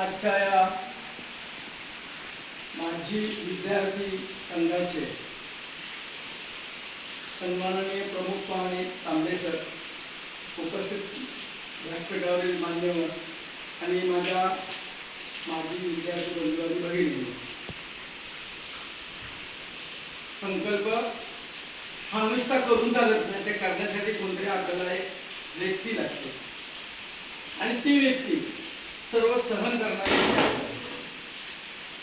आजच्या या माझी विद्यार्थी संघाचे सन्माननीय प्रमुख पाहुणे तांबे सर उपस्थित व्यासपीठावरील मान्यवर आणि माझ्या माजी विद्यार्थी बंधू आणि भगिनी. संकल्प हा नुसता करून चालत नाही ते करण्यासाठी कोणतरी आपल्याला एक व्यक्ती लागते. आणि ती व्यक्ती सर्व सहन करणारी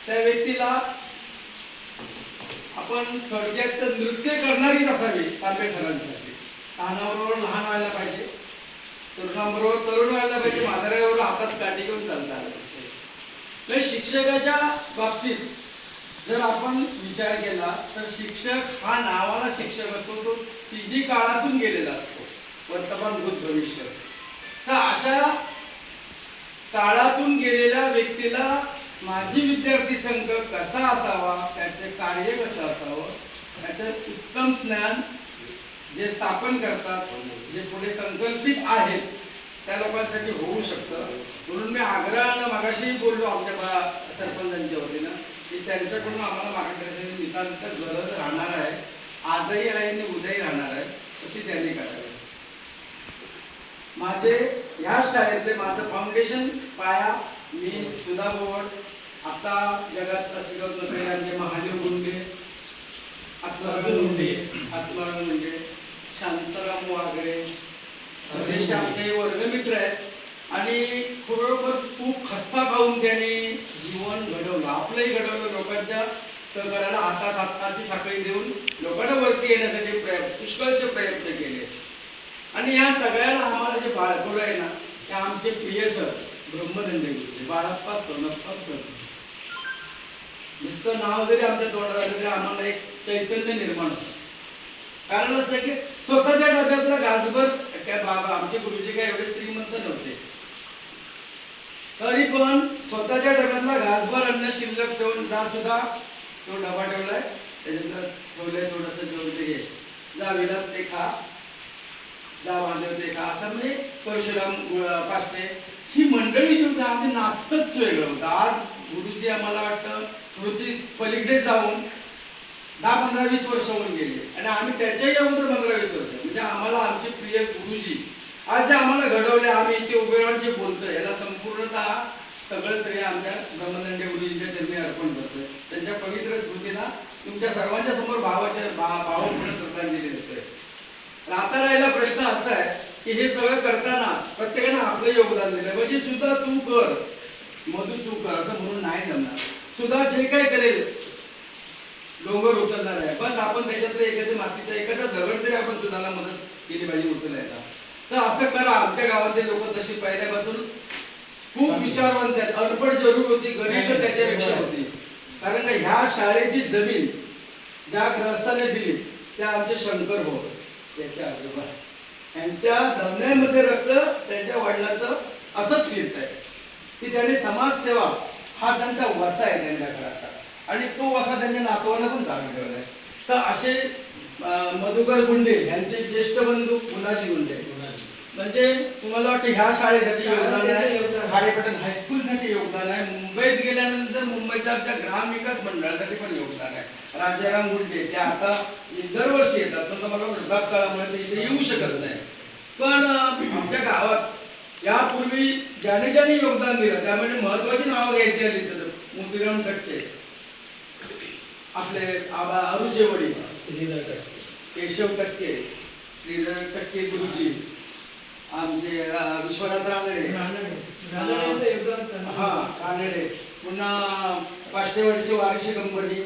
त्या व्यक्तीला आपण थोडक्यात तर नृत्य करणारीच असावी तांबे सरांसाठी. लहानाबरोबर लहान व्हायला पाहिजे. तरुणाबरोबर तरुण व्हायला पाहिजे. म्हाताऱ्याबरोबर हातात काठी घेऊन चालता आलं पाहिजे म्हणजे शिक्षकाच्या बाबतीत जर आपण विचार केला तर शिक्षक हा नावाला शिक्षक असतो तो तिन्ही काळातून गेलेला असतो. वर्तमान भूत भविष्य तर अशा काळातून गेलेल्या व्यक्तीला माझी विद्यार्थी संघ कसा असावा त्याचे कार्य कसं असावं त्याचं उत्तम ज्ञान जे स्थापन करतात जे पुढे संकल्पित आहेत त्या लोकांसाठी होऊ शकतं. म्हणून मी आग्रहानं मागाशी बोललो आमच्या सरपंचांच्या वतीनं की त्यांच्याकडून आम्हाला मार्गदर्शन नितांत गरज राहणार आहे. आजही आहे आणि उद्याही राहणार आहे तर ती त्यांनी करावी माझे ह्या शाळेतले माझं फाउंडेशन पाया. मी सुधा बोवड आता जगात प्रसिद्ध नसलेले महादेव मुंडे. आत्माराम मुंडे. आत्माराम मुंडे. शांताराम वागळे बरेचसे आमचे वर्गमित्र आहेत. आणि खरोखर खूप खस्ता खाऊन त्याने जीवन घडवलं. आपलंही घडवलं. लोकांच्या सहकार्याला हातात हाताची साखळी देऊन लोकांना वरती येण्यासाठी प्रयत्न पुष्कळचे प्रयत्न केले. आणि या सगळ्याला आम्हाला जे बाळगोळ आहे ना आमचे प्रिय सर ब्रह्मदंड बाळाप्पा सोनप्पा सर. नुसतं नाव जरी आमच्या तोंडात आलं तरी आम्हाला एक चैतन्य निर्माण होतं. कारण असं की स्वतःच्या डब्यातला घासभर काय बाबा आमचे गुरुजी काय एवढे श्रीमंत नव्हते. तरी पण स्वतःच्या डब्यातला घासभर अन्न शिल्लक ठेवून जा सुद्धा तो डबा ठेवलाय. त्याच्यानंतर ठेवलंय थोडस जेवण ते घे. जा विलास ते खा. जा असं म्हणजे परशुराम पासले ही मंडळी जी होती नातच वेगळं होतं. आज गुरुजी आम्हाला वाटतं स्मृती पलीकडे जाऊन दहा पंधरा वीस वर्ष होऊन गेले. आणि आम्ही त्याच्याही अगोदर पंधरा वीस वर्ष. म्हणजे आम्हाला आमचे प्रिय गुरुजी आज जे आम्हाला घडवले आम्ही इथे उभे राहून जे बोलतोय याला संपूर्णतः सगळं श्रेय आमच्या ब्रह्मदंड गुरुजींच्या जन्मी अर्पण करतोय. त्यांच्या पवित्र स्मृतीला तुमच्या सर्वांच्या समोर भावाच्या भा भावपूर्ण श्रद्धांजली देतोय पण आता राहिला प्रश्न असा आहे की हे सगळं करताना प्रत्येकानं आपलं योगदान दिलं म्हणजे सुद्धा तू कर. मधू तू कर असं म्हणून नाही जमणार. सुद्धा जे काय करेल डोंगर उचलणार आहे. बस आपण त्याच्यातलं एखाद्या मातीचा एखादा दगड तरी आपण सुद्धाला मदत केली पाहिजे उचलायला. तर असं करा. आमच्या गावातले लोक तशी पहिल्यापासून खूप विचारवंत आहेत. अडपड जरूर होती गरीब त्याच्यापेक्षा होती. कारण का ह्या शाळेची जमीन ज्या ग्रस्ताने दिली त्या आमचे शंकर भाऊ त्याचे आजोबा त्यांच्या जमण्यामध्ये रक्त त्यांच्या वडिलांचं असंच फिरत आहे की त्यांनी समाजसेवा हा त्यांचा वसा आहे त्यांच्या घराचा. आणि तो वसा त्यांच्या नातवांना पण चालू आहे तर असे मधुकर गुंडे यांचे ज्येष्ठ बंधू गुणाजी गुंडे म्हणजे तुम्हाला वाटतं ह्या शाळेसाठी योगदान आहे? खारेपटण हायस्कूलसाठी योगदान आहे? मुंबईत गेल्यानंतर मुंबईच्या आमच्या ग्रामविकास मंडळासाठी पण योगदान आहे. राजाराम गुंडे ते आता दरवर्षी येतात. पण मला वृद्धापकाळामुळे ते इथे येऊ शकत नाही. पण आमच्या गावात यापूर्वी ज्याने ज्याने योगदान दिलं त्यामध्ये महत्वाची नावं घ्यायची आली तर मोतीराम कट्टे आपले आबा अरुजे वडील केशव टक्के श्रीधर टक्के गुरुजी विश्वनाथ रानडे हा. रानडे पुन्हा पाष्टेवाडीची वारिशी कंपनी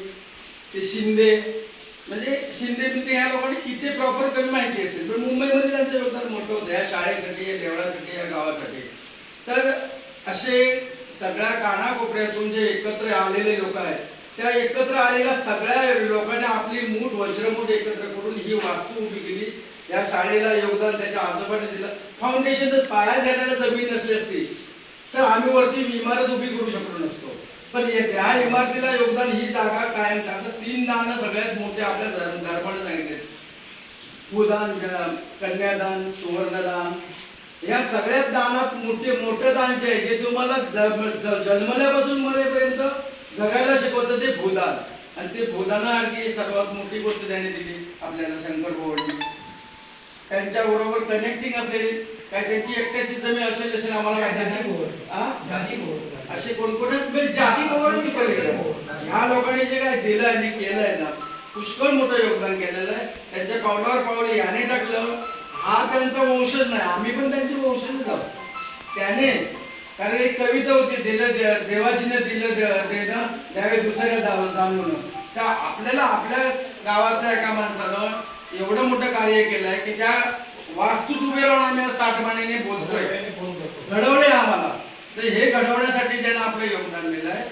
ते शिंदे. म्हणजे शिंदे बिंदे ह्या लोकांनी किती प्रॉपर कमी माहिती असते. पण मुंबईमध्ये त्यांचं योगदान मोठं होतं. या शाळेसाठी या देवळासाठी या गावासाठी. तर असे सगळ्या कानाकोपऱ्यातून जे एकत्र आलेले लोक आहेत त्या एकत्र आलेल्या सगळ्या लोकांनी आपली मूठ वज्रमूठ एकत्र करून ही वास्तू उभी केली. या शाळेला योगदान त्याच्या आजोबाने दिलं. फाउंडेशन पाया घालायला जमीन नसली असती तर आम्ही वरती इमारत उभी करू शकलो नसतो. पण त्या इमारतीला योगदान ही जागा कायम आता तीन दानं सगळ्यात मोठे आपल्या धर्म धर्माने सांगितले भूदान कन्यादान सुवर्णदान या सगळ्यात दानात मोठे मोठं दान जे आहे जे तुम्हाला जन्मल्यापासून मरेपर्यंत जगायला शिकवतं ते भूदान. आणि ते भूदानासारखी सर्वात मोठी गोष्ट त्याने दिली. आपल्याला शंकर भगवानी त्यांच्या बरोबर कनेक्टिंग असलेली काय त्यांची एकट्याची जमीन असेल असेल आम्हाला? असे कोणकोण आहेत? म्हणजे जाती ह्या लोकांनी जे काय दिलं आणि केलंय ना पुष्कळ मोठं योगदान केलेलं आहे. त्यांच्या पावलावर पावलं याने टाकलं. हा त्यांचा वंशज नाही आम्ही पण त्यांचे वंशजच आहोत. त्याने कारण एक कविता होती दिलं देवाजीने दिलं दे- देणं त्यावेळी दुसऱ्याला दाव म्हणून. त्या आपल्याला आपल्या गावातल्या एका माणसानं एवढं मोठं कार्य केलंय की त्या वास्तूत उभे राहून आम्ही ताटमाने बोलतोय. घडवले आम्हाला. तर हे घडवण्यासाठी ज्यांना आपलं योगदान दिलं आहे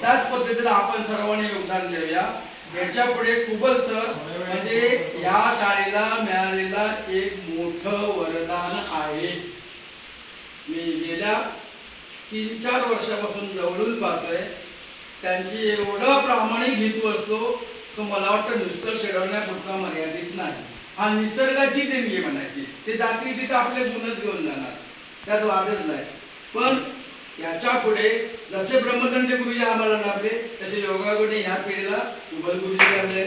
त्याच पद्धतीने आपण सर्वांनी योगदान देऊया. याच्यापुढे खूपच म्हणजे या शाळेला मिळालेला एक मोठं वरदान आहे. मी गेल्या तीन चार वर्षापासून जवळून पाहतोय. त्यांची एवढं प्रामाणिक हेतू असतो तो मला वाटतं नुसतं शेडवण्यापुरता मर्यादित नाही. हा निसर्गाची देणगी म्हणायची. ते जाती तिथे आपले गुणच घेऊन जाणार. त्यात वादच नाही. पण याच्यापुढे जसे ब्रह्मदंड गुरुजी आम्हाला लाभले तसे योगागुणे ह्या पिढीला कुबल गुरुजी लाभले.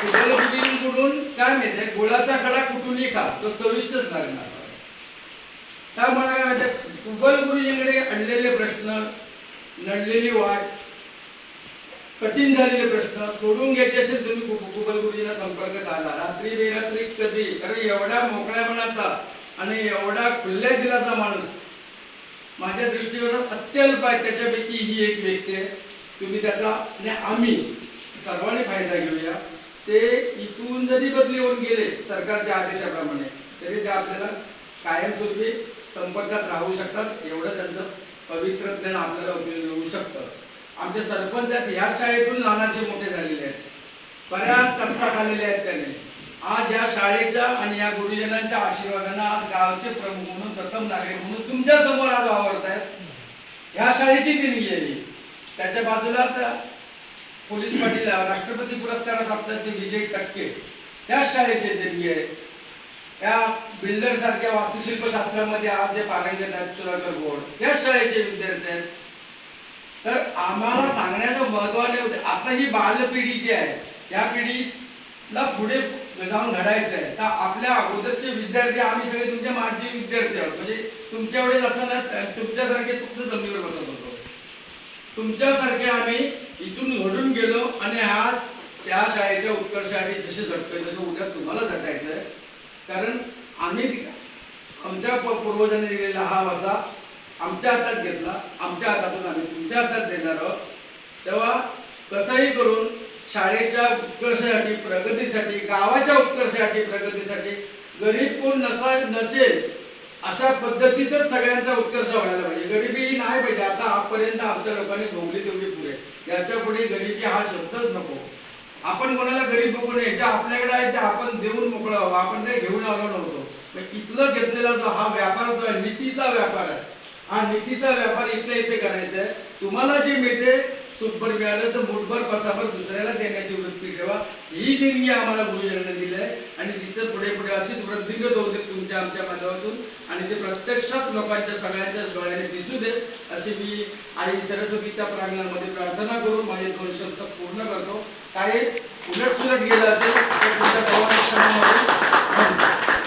कुबल गुरुजींकडून काय माहितीये गुळाचा कडा कुठूनही खा तो चविष्टच लागणार. त्यामुळे काय माहितीये कुबल गुरुजींकडे अडलेले प्रश्न नडलेली वाट कठीण झालेले प्रश्न सोडून घ्यायचे असेल तुम्ही कु- गुरुजीला संपर्क साधा. रात्री बेरात्री कधी? कारण एवढ्या मोकळ्या मनाचा आणि एवढा खुल्ल्या दिलाचा माणूस. माझ्या दृष्टीवर अत्यल्प आहे. त्याच्यापैकी ही एक व्यक्ती आहे. तुम्ही त्याचा आणि आम्ही सर्वांनी फायदा घेऊया. ते इथून जरी बदली होऊन गेले सरकारच्या आदेशाप्रमाणे तरी ते आपल्याला कायमस्वरूपी संपर्कात राहू शकतात. एवढं त्यांचं पवित्र ज्ञान आपल्याला उपयोग येऊ शकतं. आमचे सरपंच आहेत ह्या शाळेतून लहानाचे मोठे झालेले आहेत. बऱ्याच कष्टा आलेले आहेत त्यांनी. आज या शाळेच्या आणि या गुरुजनांच्या आशीर्वादानं आज गावचे प्रमुख म्हणून प्रथम नागरिक म्हणून तुमच्यासमोर आज वावरत आहेत ह्या शाळेची देणगी आहे. त्याच्या बाजूला पोलीस पाटील राष्ट्रपती पुरस्कारात आपल्याचे विजय टक्के. त्या शाळेचे देणगी आहे. या बिल्डर सारख्या वास्तुशिल्प शास्त्रामध्ये आज जे पारंगत आहेत सुधाकर बोर्ड त्या शाळेचे विद्यार्थी आहेत. आम्हाला सांगण्याचं महत्वाने होते आता ही बालपिढी जी आहे या पिढीला पुढे जाऊन घडायचं आहे. तर आपल्या अगोदरचे विद्यार्थी आम्ही सगळे तुमचे माझे विद्यार्थी आहोत. म्हणजे तुमच्या वेळेस असताना तुमच्यासारखे फक्त जमिनीवर बसत होतो. तुमच्यासारखे आम्ही इथून घडून गेलो आणि आज त्या शाळेच्या उत्कर्षासाठी जसे झटकं तसं उद्या तुम्हाला झटायचं आहे. कारण आम्ही आमच्या पूर्वजांनी दिलेला हा वसा आमच्या हातात घेतला आमच्या हातातून आम्ही तुमच्या हातात देणार आहोत. तेव्हा कसंही करून शाळेच्या उत्कर्षासाठी प्रगतीसाठी गावाच्या उत्कर्षासाठी प्रगतीसाठी गरीब कोण नसा नसेल अशा पद्धतीतच सगळ्यांचा उत्कर्ष व्हायला पाहिजे. गरिबी ही नाही पाहिजे. आता आजपर्यंत आमच्या लोकांनी भोगली तेवढी पुढे. याच्यापुढे गरिबी हा शब्दच नको. आपण कोणाला गरीब बघू नये. जे आपल्याकडे आहे ते आपण देऊन मोकळं व्हावं. आपण काही घेऊन आलो नव्हतो. इथलं घेतलेला जो हा व्यापार जो आहे नीतीचा व्यापार आहे. हा निधीचा व्यापार इथल्या इथे करायचा आहे. तुम्हाला जे मिळते सुटभर मिळालं तर मुठभर पसाभर दुसऱ्याला देण्याची वृत्ती ठेवा. ही देणगी आम्हाला गुरुजनांनी दिली आहे आणि तिचं पुढे पुढे अशीच वृद्धिंगत होते तुमच्या आमच्या माध्यमातून आणि ते प्रत्यक्षात लोकांच्या सगळ्यांच्या डोळ्याने दिसू दे अशी मी आई सरस्वतीच्या प्रांगणामध्ये प्रार्थना करून माझे दोन शब्द पूर्ण करतो. काही उलट सुलट गेलं असेल तर तुमच्या सर्वांना